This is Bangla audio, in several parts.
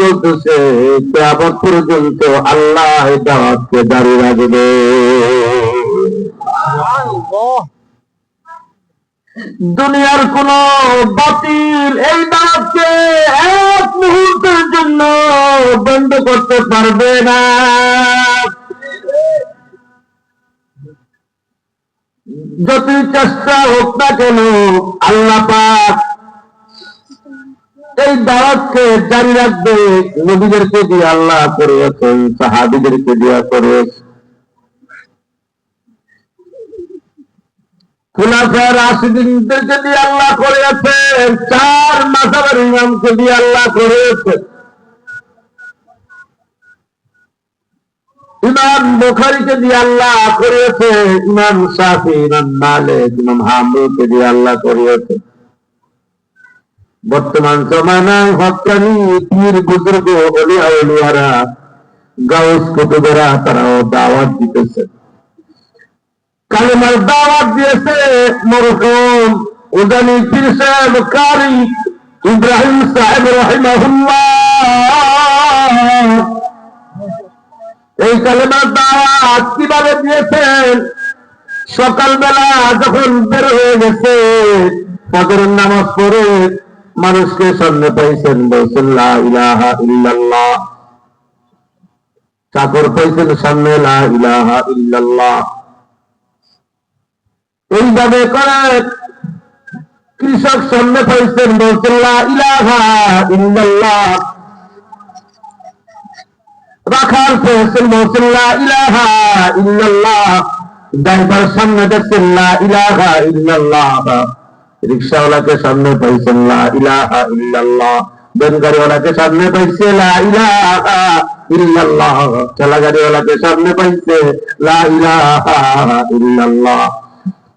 চলতেছে পর্যন্ত আল্লাহ দাওয়াতকে দাঁড়িয়ে রাখবে দুনিয়ার কোন বাতিল এই দাওয়াতকে এক মুহূর্তের জন্য বন্ধ করতে পারবে না। যতই চেষ্টা হোক না কেন, আল্লাহ পাক এই দাওয়াতকে জারি রাখবে নবীদেরকে দিয়ে আল্লাহ করিয়েছেন সাহাবিদেরকে দিয়া দিয়ে আল্লাহ দিয়ে আল্লাহ ইমাম বুখারিকে ইমাম ইমাম হামুকে দিয়ে আল্লাহ করিয়েছে বর্তমান জমানায় হকানি, পীর, বুজুর্গ অলিয়া অলিয়ারা গাউস কুতুবেরা তারাও দাওয়াত দিতেছে। কালেমার দাওয়াত দিয়েছে মরহুম উদানি পীর সাহেব কারি ইব্রাহিম সাহেব রহিমাহুল্লাহ। এই কালেমার দাওয়াত কীভাবে দিয়েছেন? সকালবেলা যখন বের হয়ে গেছে, ফজরের নামাজ পড়ে মানুষকে সামনে পাইছেন বলছেন চাকর পাইছেন সামনে এইভাবে করে কৃষক সামনে পাইছেন বলছেন ইল্লাল্লাহ। রাখার পেয়েছেন বলছেন ইলাহা ইল্লাল্লাহ। ড্রাইভার সামনে দেখছেন ইলাহা ইল্লাল্লাহ। রিক্সাওয়ালাকে সামনে পাইছেন, লা ইলাহা ইল্লাল্লাহ। বেনগাড়িওয়ালাকে সামনে পাইছে, লা ইলাহা ইল্লাল্লাহ। ঠেলা গাড়িওয়ালাকে সামনে পাইছে, লা ইলাহা ইল্লাল্লাহ।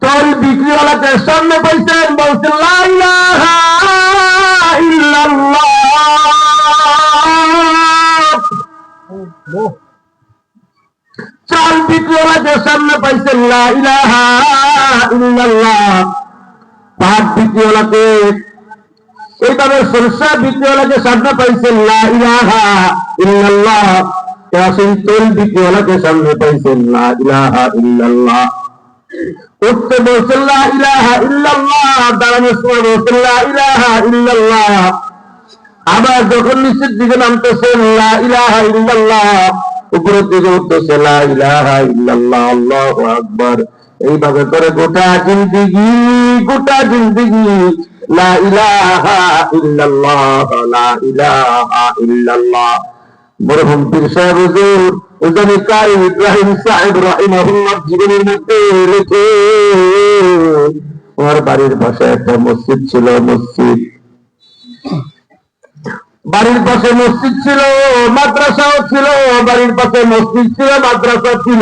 তল বিক্রিওয়ালাকে সামনে পাইছেন বলছেন লা ইলাহা ইল্লাল্লাহ। চাল বিক্রিওয়ালাকে সামনে পাইছেন, লা ইলাহা ইল্লাল্লাহ। পাট বিক্রিওয়ালাকে এইভাবে সরষা বিক্রিওয়ালাকে সামনে তেল বিক্রিওয়ালাকে সামনে পাইছেন লা ইলাহা আবার যখন নিচের দিকে নামতেছেন উপরের দিকে উঠতেছে ইলাহা ইল্লাল্লাহ এইভাবে করে গোটা জিন্দিগি গোটা জিন্দিগি লা ইলাহা ইল্লাল্লাহ, লা ইলাহা ইল্লাল্লাহ। মরহুম পীর সাহেব, হুজুর উজানি কারি ইব্রাহিম সাহেব রাহিমাহুল্লাহ জীবনের মধ্যে রেখে আমার বাড়ির পাশে একটা মসজিদ ছিল, মসজিদ। বাড়ির পাশে মসজিদ ছিল, মাদ্রাসাও ছিল, বাড়ির পাশে মসজিদ ছিল, মাদ্রাসা ছিল।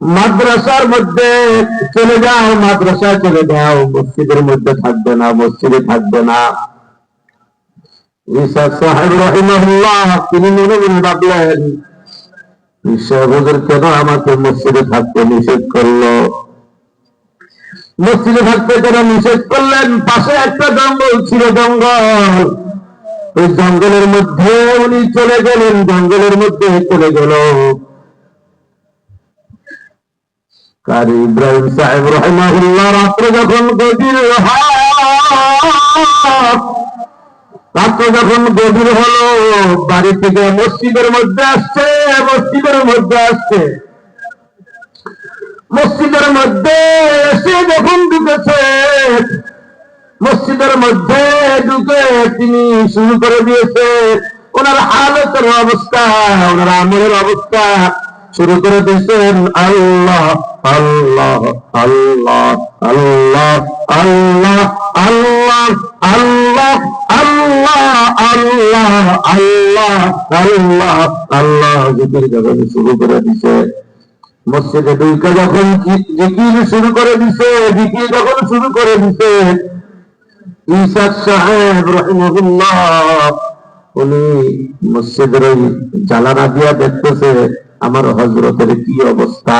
মাদ্রাসার মধ্যে চলে যাও মাদ্রাসায় চলে যাও মসজিদের মধ্যে থাকবে না, মসজিদে থাকবে না। নিষেধ করল? থাকতে নিষেধ করলেন? পাশে একটা জঙ্গল ছিল, জঙ্গল। জঙ্গলের মধ্যে উনি চলে গেলেন, জঙ্গলের মধ্যে চলে গেল। কারি ইব্রাহিম সাহেব রহমাহুল্লাহ রাত্রে যখন গভীর যখন গভীর হলো, বাড়ি থেকে মসজিদের মধ্যে আসছে, মসজিদের মধ্যে আসছে। মসজিদের মধ্যে এসে যখন ঢুকেছে, মসজিদের মধ্যে ঢুকে তিনি শুরু করে দিয়েছে, ওনার হালতের অবস্থা, ওনার আমলের অবস্থা। শুরু করে দিয়েছেন আল্লাহ আল্লাহ আল্লাহ আল্লাহ আল্লাহ আল্লাহ আল্লাহ আল্লাহ আল্লাহ আল্লাহ আল্লাহ আল্লাহ জিকির যখন শুরু করে দিছে মসজিদে দুইটা যখন জিকির শুরু করে দিছে জিকির যখন শুরু করে দিছে ইসাদ সাহেব রহিমহুল্লাহ উনি মসজিদের ওই জালানা দিয়া দেখতেছে আমার হজরতের কি অবস্থা?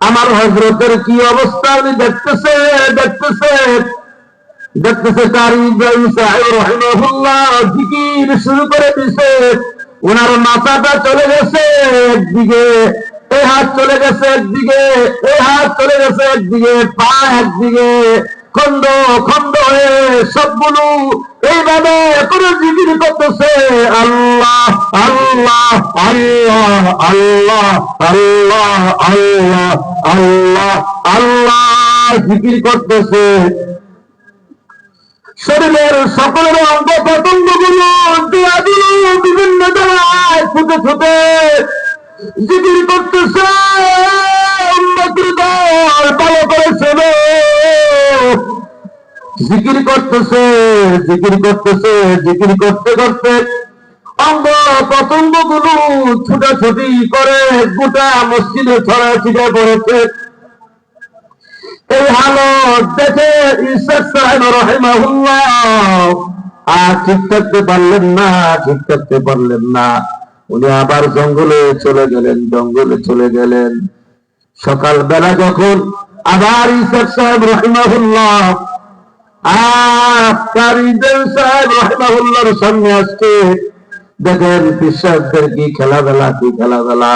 আমার হজরতের কি অবস্থা উনি দেখতেছে দেখতেছে। দেখতেছে ইব্রাহিম রহিমহুল্লাহ শুরু করে দিছে। ওনার মাথাটা চলে গেছে একদিকে এই হাত চলে গেছে একদিকে এই হাত চলে গেছে একদিকে, পা একদিকে। খন্ড খন্ড হয়ে সবগুলো এইভাবে করে জিকির করতেছে। আল্লাহ আল্লাহ আল্লাহ আল্লাহ আল্লাহ আল্লাহ আল্লাহ আল্লাহ জিকির করতেছে। শরীরের সকলের অঙ্গ প্রত্যঙ্গগুলো বিভিন্ন জায়গায় ফুটে ফুটে জিকির করতেছে। ভালো করে শোনো জিকির করতেছে জিকির করতেছে, জিকির করতে করতে অঙ্গ প্রত্যঙ্গগুলো ছুটাছুটি করে গোটা মসজিদে ছড়া ছিটে পড়েছে। এই হালত দেখে ঈশ্বর আর ঠিক থাকতে পারলেন না, ঠিক থাকতে পারলেন না। উনি আবার জঙ্গলে চলে গেলেন, জঙ্গলে চলে গেলেন। সকাল বেলা যখন আবার ঈশ্বর সাহেব রহিমাহুল্লাহ আর কারিদের সাহেব রহিমাহুল্লাহর সামনে আসছে দেখেন বিশ্বাসদের কি খেলাধুলা কি খেলাধুলা।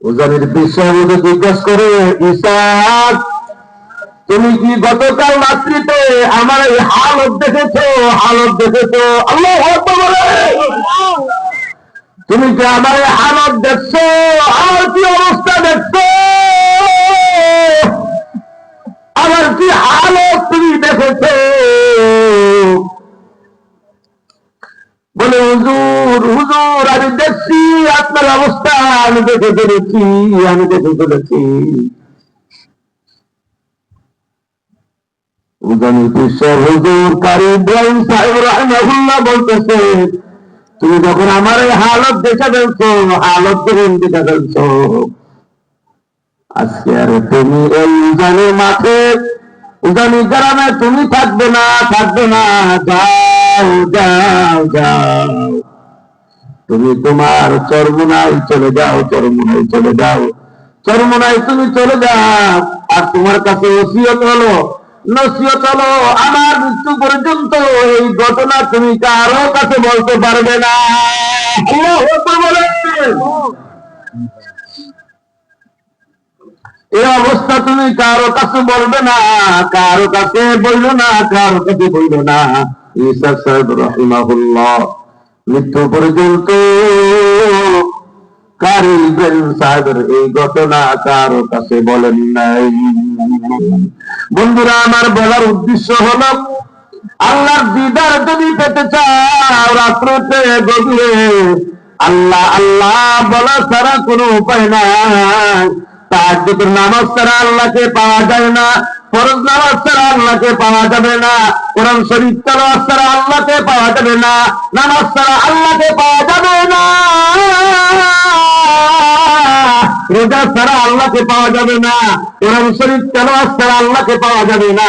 উজানির বিশ্বাস জিজ্ঞাসা করে ঈশাক তুমি কি গতকাল রাত্রিতে আমার এই হালত দেখেছ? হালত দেখেছ? আল্লাহ তুমি কি আমার এই হালত দেখছ? আমার কি অবস্থা দেখছ? আমার কি হালত দেখেছ বলে, হুজুর হুজুর, আমি দেখছি, আপনার অবস্থা, আমি দেখে ফেলেছি, আমি দেখে ফেলেছি। তুমি যখন আমার এই হালত দেখে ফেলছো, হালত দেখে ফেলছো। আজকে আর তুমি এই উজানের মাঠে উজানি গ্রামে তুমি থাকবে না থাকবে না। যাও যাও যাও। তুমি তোমার চরমুনায় চলে যাও চরমুনায় চলে যাও। চরমুনায় তুমি চলে যাও। আর তোমার কাছে ওসিয়ত হলো নসিয়ত হলো, আমার মৃত্যু পর্যন্ত এই ঘটনা তুমি কারও কাছে বলতে পারবে না। আল্লাহু আকবার বলেন। এই অবস্থা তুমি কারও কাছে বলবে না, কারও কাছে বলল না, কারও কাছে বলল না। ঈসা সাহেব রহিমাহুল্লাহ মৃত্যু পর্যন্ত সাহেবের এই ঘটনা কারও কাছে বলেন নাই। বন্ধুরা, আমার বলার উদ্দেশ্য হলো, আল্লাহর দিদার যদি পেতে চাও, রাত্রতে গভীরে, আল্লাহ আল্লাহ বলা ছাড়া কোনো উপায় নাই। তাহাজ্জুদের নামাজ ছাড়া আল্লাহকে পাওয়া যায় না, ফরজ নামাজ ছাড়া আল্লাহকে পাওয়া যাবে না, কোরআন শরীফ তালাজ ছাড়া আল্লাহকে পাওয়া যাবে না, নামাজ ছাড়া আল্লাহকে পাওয়া যাবে না। রোজা ছাড়া আল্লাহকে পাওয়া যাবে না, কোরআন শরীফ তালাজ ছাড়া আল্লাহকে পাওয়া যাবে না।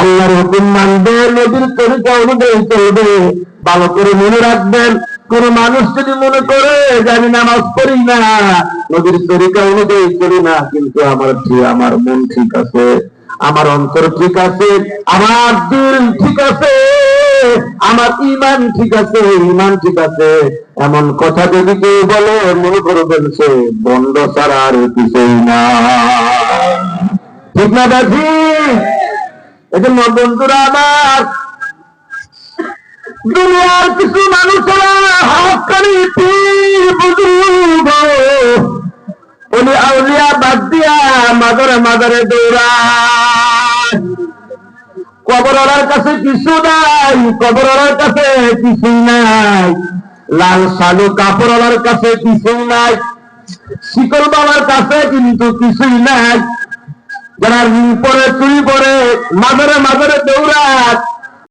আল্লাহর হুকুম মানবে নদীর তরিকা অনুযায়ী চলবে। ভালো করে মনে রাখবেন, কোন মানুষ যদি মনে করে আমি নামাজ পড়ি না নদীর তরিকা অনুযায়ী চলি না, কিন্তু আমার আমার মন ঠিক আছে, আমার অন্তর ঠিক আছে, আমার দিল ঠিক আছে, আমার ইমান ঠিক আছে ইমান ঠিক আছে, এমন কথা যদি কেউ বলে, মনে করবেন সে বন্ড ছাড়া আর কিছুই না। ঠিক না দেখি এজন্য বন্ধুরা দুনিয়ার কিছু মানুষেরা আউলিয়া বাদ দিয়া মাদারে মাদারে কাছে কিছু নাই কবরওয়ালার কাছে কিছু নাই। লাল সালু কাপড়ওয়ালার কাছে কিছু নাই। শিকল বাবার কাছে কিন্তু কিছুই নাই। যারা পরে চুরি পরে মাজারে মাজারে দৌড়ায়